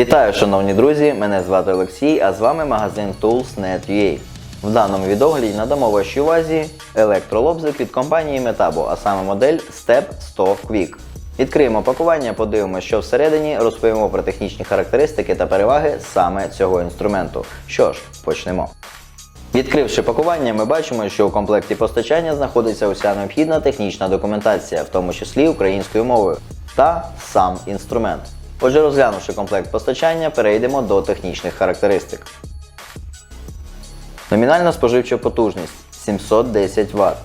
Вітаю, шановні друзі! Мене звати Олексій, а з вами магазин Tools.net.ua. В даному відогляді надамо вашій увазі електролобзик від компанії Metabo, а саме модель Step 100 Quick. Відкриємо пакування, подивимося, що всередині, розповімо про технічні характеристики та переваги саме цього інструменту. Що ж, почнемо. Відкривши пакування, ми бачимо, що у комплекті постачання знаходиться уся необхідна технічна документація, в тому числі українською мовою, та сам інструмент. Отже, розглянувши комплект постачання, перейдемо до технічних характеристик. Номінальна споживча потужність 710 Вт.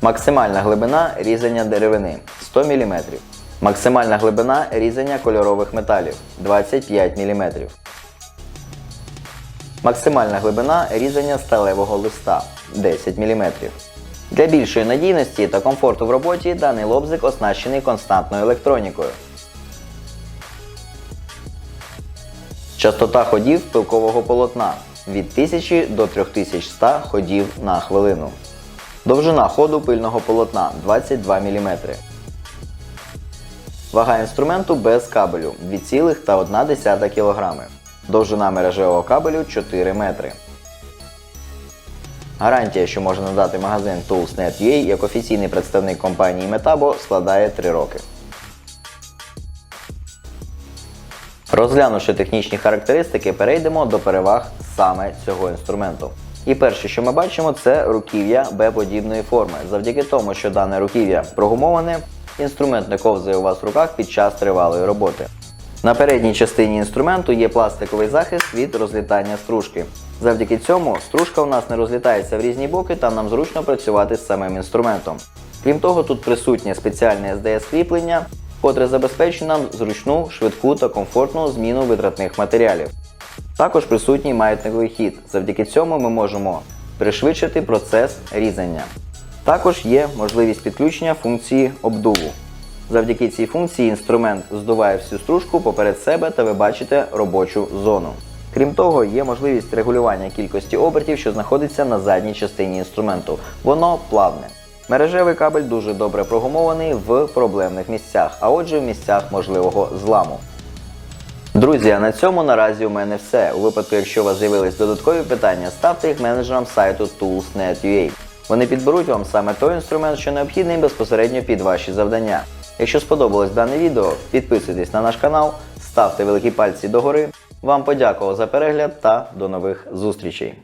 Максимальна глибина різання деревини 100 мм. Максимальна глибина різання кольорових металів 25 мм. Максимальна глибина різання сталевого листа 10 мм. Для більшої надійності та комфорту в роботі даний лобзик оснащений константною електронікою. Частота ходів пилкового полотна від 1000 до 3100 ходів на хвилину. Довжина ходу пильного полотна 22 мм. Вага інструменту без кабелю 2,1 кг. Довжина мережевого кабелю 4 метри. Гарантія, що може надати магазин Tools.net.ua як офіційний представник компанії Metabo, складає 3 роки. Розглянувши технічні характеристики, перейдемо до переваг саме цього інструменту. І перше, що ми бачимо, це руків'я Б-подібної форми. Завдяки тому, що дане руків'я прогумоване, інструмент не ковзає у вас в руках під час тривалої роботи. На передній частині інструменту є пластиковий захист від розлітання стружки. Завдяки цьому стружка у нас не розлітається в різні боки та нам зручно працювати з самим інструментом. Крім того, тут присутнє спеціальне SDS кріплення, котре забезпечує нам зручну, швидку та комфортну зміну витратних матеріалів. Також присутній маятниковий хід. Завдяки цьому ми можемо пришвидшити процес різання. Також є можливість підключення функції обдуву. Завдяки цій функції інструмент здуває всю стружку поперед себе та ви бачите робочу зону. Крім того, є можливість регулювання кількості обертів, що знаходиться на задній частині інструменту. Воно плавне. Мережевий кабель дуже добре прогумований в проблемних місцях, а отже в місцях можливого зламу. Друзі, а на цьому наразі у мене все. У випадку, якщо у вас з'явились додаткові питання, ставте їх менеджерам сайту Tools.net.ua. Вони підберуть вам саме той інструмент, що необхідний безпосередньо під ваші завдання. Якщо сподобалось дане відео, підписуйтесь на наш канал, ставте великі пальці догори. Вам подякував за перегляд та до нових зустрічей.